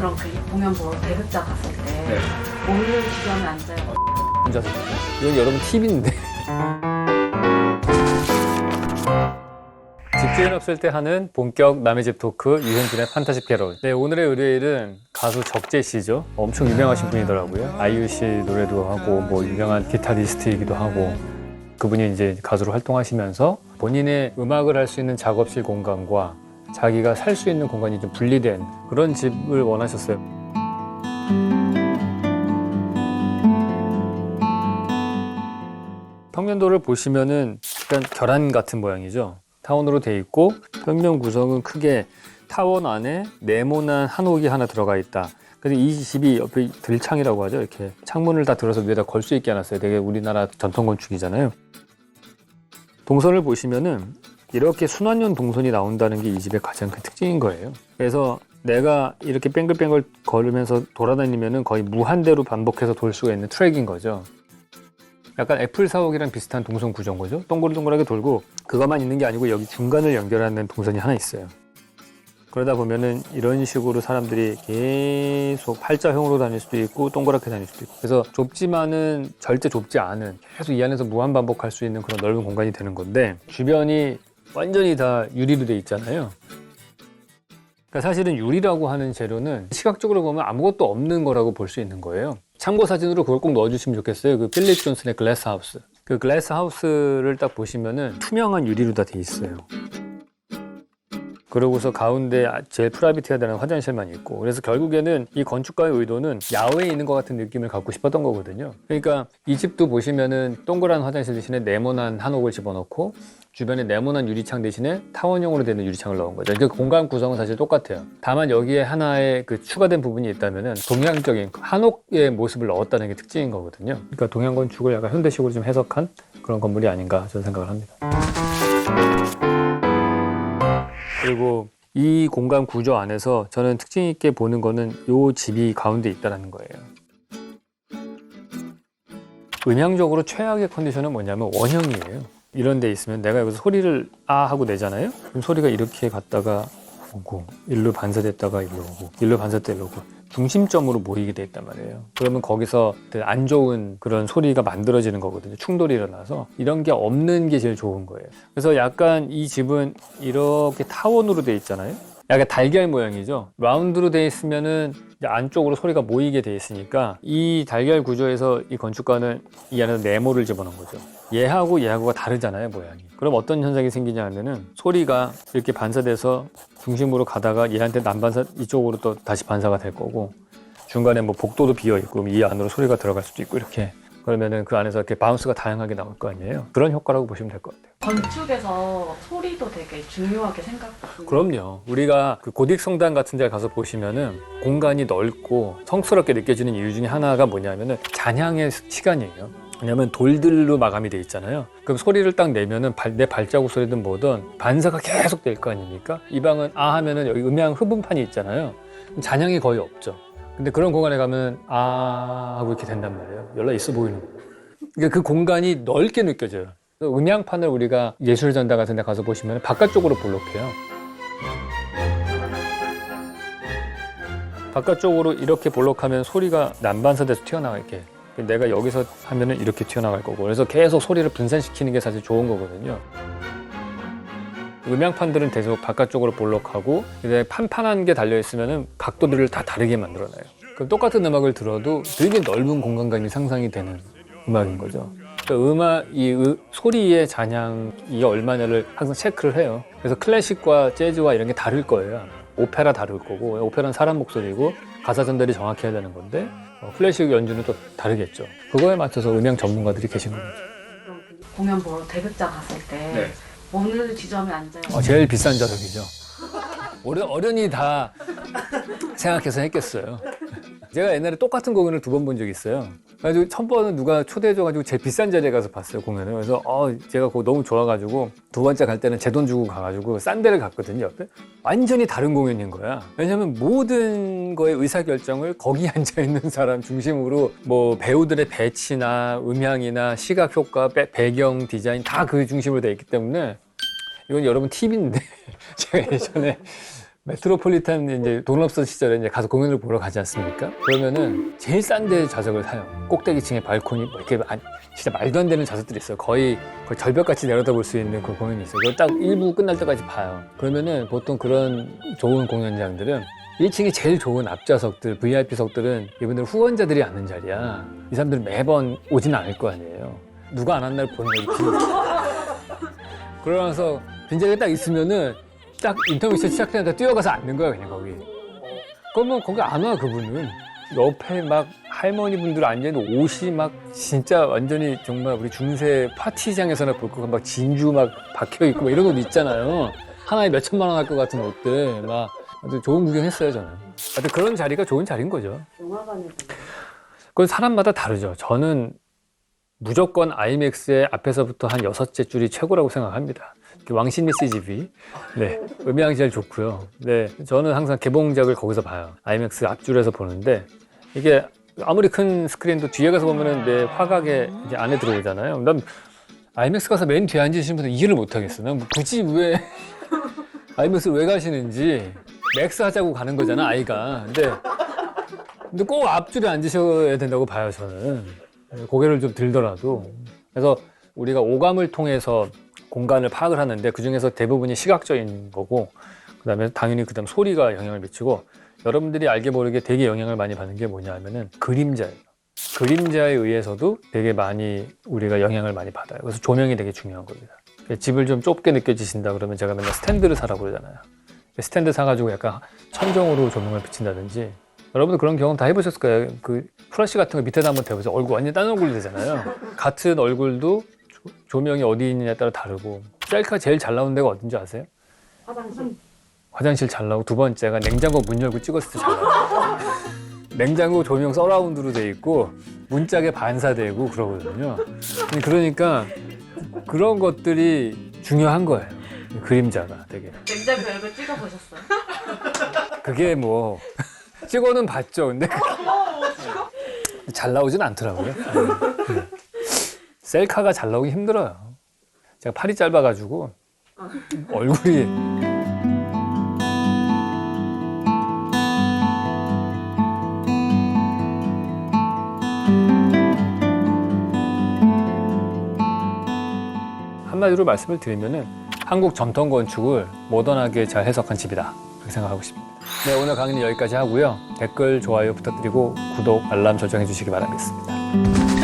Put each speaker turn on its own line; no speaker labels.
그럼 그 공연 보러 대극장 갔을 때
네.
오늘 주점에 앉아요.
혼자서. 이건 여러분 팁인데. 집주인 없을 때 하는 본격 남의 집 토크 유현진의 판타지 캐롤 네 오늘의 의뢰일은 가수 적재 씨죠. 엄청 유명하신 분이더라고요. 아이유 씨 노래도 하고 뭐 유명한 기타리스트이기도 하고. 그분이 이제 가수로 활동하시면서 본인의 음악을 할 수 있는 작업실 공간과 자기가 살 수 있는 공간이 좀 분리된 그런 집을 원하셨어요 평면도를 보시면은 약간 계란 같은 모양이죠. 타원으로 돼 있고 평면 구성은 크게 타원 안에 네모난 한옥이 하나 들어가 있다. 근데 이 집이 옆에 들창이라고 하죠. 이렇게 창문을 다 들어서 위에다 걸 수 있게 해놨어요. 되게 우리나라 전통 건축이잖아요. 동선을 보시면은 이렇게 순환형 동선이 나온다는 게 이 집의 가장 큰 특징인 거예요. 그래서 내가 이렇게 뱅글뱅글 걸으면서 돌아다니면은 거의 무한대로 반복해서 돌 수가 있는 트랙인 거죠. 약간 애플 사옥이랑 비슷한 동선 구조인 거죠. 동글동글하게 돌고 그것만 있는 게 아니고 여기 중간을 연결하는 동선이 하나 있어요. 그러다 보면은 이런 식으로 사람들이 계속 팔자형으로 다닐 수도 있고 동그랗게 다닐 수도 있고 그래서 좁지만은 절대 좁지 않은 계속 이 안에서 무한 반복할 수 있는 그런 넓은 공간이 되는 건데 주변이 완전히 다 유리로 돼 있잖아요. 그러니까 사실은 유리라고 하는 재료는 시각적으로 보면 아무것도 없는 거라고 볼 수 있는 거예요. 참고 사진으로 그걸 꼭 넣어주시면 좋겠어요. 그 필립 존슨의 글래스 하우스. 그 글래스 하우스를 딱 보시면은 투명한 유리로 다 돼 있어요. 그러고서 가운데 제일 프라이빗해야 되는 화장실만 있고. 그래서 결국에는 이 건축가의 의도는 야외에 있는 것 같은 느낌을 갖고 싶었던 거거든요. 그러니까 이 집도 보시면은 동그란 화장실 대신에 네모난 한옥을 집어넣고 주변에 네모난 유리창 대신에 타원형으로 되는 유리창을 넣은 거죠. 그러니까 공간 구성은 사실 똑같아요. 다만 여기에 하나의 그 추가된 부분이 있다면은 동양적인 한옥의 모습을 넣었다는 게 특징인 거거든요. 그러니까 동양 건축을 약간 현대식으로 좀 해석한 그런 건물이 아닌가 저는 생각을 합니다 그리고 이 공간 구조 안에서 저는 특징 있게 보는 거는 이 집이 가운데 있다는 거예요. 음향적으로 최악의 컨디션은 뭐냐면 원형이에요. 이런 데 있으면 내가 여기서 소리를 아 하고 내잖아요. 그럼 소리가 이렇게 갔다가 오고 일로 반사됐다가 일로 오고 일로 반사됐다 일로 오고 중심점으로 모이게 돼 있단 말이에요. 그러면 거기서 안 좋은 그런 소리가 만들어지는 거거든요. 충돌이 일어나서 이런 게 없는 게 제일 좋은 거예요. 그래서 약간 이 집은 이렇게 타원으로 돼 있잖아요. 약간 달걀 모양이죠. 라운드로 돼 있으면은 안쪽으로 소리가 모이게 돼 있으니까 이 달걀 구조에서 이 건축가는 이 안에 네모를 집어넣은 거죠. 얘하고 얘하고가 다르잖아요, 모양이. 그럼 어떤 현상이 생기냐 하면은 소리가 이렇게 반사돼서 중심으로 가다가 얘한테 난반사 이쪽으로 또 다시 반사가 될 거고 중간에 뭐 복도도 비어 있고 이 안으로 소리가 들어갈 수도 있고 이렇게 그러면은 그 안에서 이렇게 바운스가 다양하게 나올 거 아니에요. 그런 효과라고 보시면 될 것 같아요.
건축에서 소리도 되게 중요하게 생각하거든요.
그럼요. 우리가 그 고딕 성당 같은 데 가서 보시면은 공간이 넓고 성스럽게 느껴지는 이유 중에 하나가 뭐냐면은 잔향의 시간이에요. 왜냐면 돌들로 마감이 돼 있잖아요. 그럼 소리를 딱 내면은 발- 내 발자국 소리든 뭐든 반사가 계속 될 거 아닙니까? 이 방은 아 하면은 여기 음향 흡음판이 있잖아요. 잔향이 거의 없죠. 근데 그런 공간에 가면 아 하고 이렇게 된단 말이에요. 연락 있어 보이는 거. 그러니까 그 공간이 넓게 느껴져요. 음향판을 우리가 예술전당 같은 데 가서 보시면 바깥쪽으로 볼록해요. 바깥쪽으로 이렇게 볼록하면 소리가 난반사돼서 튀어나갈게. 내가 여기서 하면은 이렇게 튀어나갈 거고. 그래서 계속 소리를 분산시키는 게 사실 좋은 거거든요. 음향판들은 계속 바깥쪽으로 볼록하고 이제 판판한 게 달려 있으면은 각도들을 다 다르게 만들어놔요. 그럼 똑같은 음악을 들어도 되게 넓은 공간감이 상상이 되는 음악인 거죠. 음악 이 으- 소리의 잔향이 얼마냐를 항상 체크를 해요. 그래서 클래식과 재즈와 이런 게 다를 거예요. 오페라 다를 거고 오페라는 사람 목소리고 가사 전달이 정확해야 되는 건데 어, 클래식 연주는 또 다르겠죠. 그거에 맞춰서 음향 전문가들이 계신 거죠.
그럼 그 공연 보러 대극장 갔을 때
네.
어느 지점에 앉아요?
어, 제일 비싼 좌석이죠. 어려, 어련히 다 생각해서 했겠어요. 제가 옛날에 똑같은 공연을 두 번 본 적이 있어요. 그래가지고 첫 번은 누가 초대해줘가지고 제일 비싼 자리에 가서 봤어요, 공연을. 그래서 어, 제가 그거 너무 좋아가지고 두 번째 갈 때는 제 돈 주고 가가지고 싼 데를 갔거든요, 옆에. 완전히 다른 공연인 거야. 왜냐면 모든 거의 의사결정을 거기 앉아있는 사람 중심으로 뭐 배우들의 배치나 음향이나 시각 효과, 배, 배경 디자인 다 그 중심으로 돼 있기 때문에 이건 여러분 팁인데 제가 예전에 메트로폴리탄 이제 돈 없던 시절에 이제 가서 공연을 보러 가지 않습니까? 그러면은 제일 싼 데 좌석을 사요. 꼭대기층에 발코니 뭐 이렇게 안- 진짜 말도 안 되는 좌석들이 있어요. 거의, 거의 절벽같이 내려다볼 수 있는 그 공연이 있어요. 그거 딱 1부 끝날 때까지 봐요. 그러면은 보통 그런 좋은 공연장들은 1층이 제일 좋은 앞좌석들, VIP석들은 이분들 후원자들이 앉는 자리야. 이 사람들은 매번 오지는 않을 거 아니에요. 누가 안한날 보는 거지. 그러면서 빈자리가 딱 있으면은 딱 인터뷰 시작되니까 뛰어가서 앉는 거야 그냥 거기. 그러면 거기 안 와 그분은. 옆에 막 할머니 분들 앉아있는 옷이 막 진짜 완전히 정말 우리 중세 파티장에서나 볼 거 막 진주 막 박혀 있고 막 이런 옷 있잖아요. 하나에 몇 천만 원 할 것 같은 옷들 막 아주 좋은 구경했어요 저는. 하여튼 그런 자리가 좋은 자리인 거죠. 그건 사람마다 다르죠. 저는 무조건 아이맥스의 앞에서부터 한 여섯째 줄이 최고라고 생각합니다. 그 왕신리 CGV. 네. 음향이 제일 좋고요. 네. 저는 항상 개봉작을 거기서 봐요. 아이맥스 앞줄에서 보는데 이게 아무리 큰 스크린도 뒤에 가서 보면은 내 화각에 이제 안에 들어오잖아요. 난 아이맥스 가서 맨 뒤에 앉으신 분들 이해를 못 하겠어. 난 굳이 왜 아이맥스를 왜 가시는지 맥스 하자고 가는 거잖아, 아이가. 근데 근데 꼭 앞줄에 앉으셔야 된다고 봐요, 저는. 고개를 좀 들더라도. 그래서 우리가 오감을 통해서 공간을 파악을 하는데 그 중에서 대부분이 시각적인 거고, 그 다음에 당연히 그 다음 소리가 영향을 미치고, 여러분들이 알게 모르게 되게 영향을 많이 받는 게 뭐냐 하면은 그림자예요. 그림자에 의해서도 되게 많이 우리가 영향을 많이 받아요. 그래서 조명이 되게 중요한 겁니다. 집을 좀 좁게 느껴지신다 그러면 제가 맨날 스탠드를 사라고 그러잖아요. 스탠드 사가지고 약간 천정으로 조명을 비친다든지 여러분도 그런 경험 다 해보셨을 거예요. 그 플러시 같은 거 밑에다 한번 대보세요. 얼굴 완전 딴 얼굴이 되잖아요. 같은 얼굴도 조, 조명이 어디 있느냐에 따라 다르고 셀카 제일 잘 나오는 데가 어딘지 아세요?
화장실
화장실 잘 나오고 두 번째가 냉장고 문 열고 찍었을 때 잘 나와요. 냉장고 조명 서라운드로 돼 있고 문짝에 반사되고 그러거든요. 그러니까 그런 것들이 중요한 거예요. 그림자가 되게.
냉장 별거 찍어 보셨어요?
그게 뭐 찍어는 봤죠. 근데 잘 나오진 않더라고요. 네. 셀카가 잘 나오기 힘들어요. 제가 팔이 짧아가지고 얼굴이 한마디로 말씀을 드리면은 한국 전통 건축을 모던하게 잘 해석한 집이다. 그렇게 생각하고 싶습니다. 네, 오늘 강의는 여기까지 하고요. 댓글, 좋아요 부탁드리고 구독, 알람 설정해 주시기 바라겠습니다.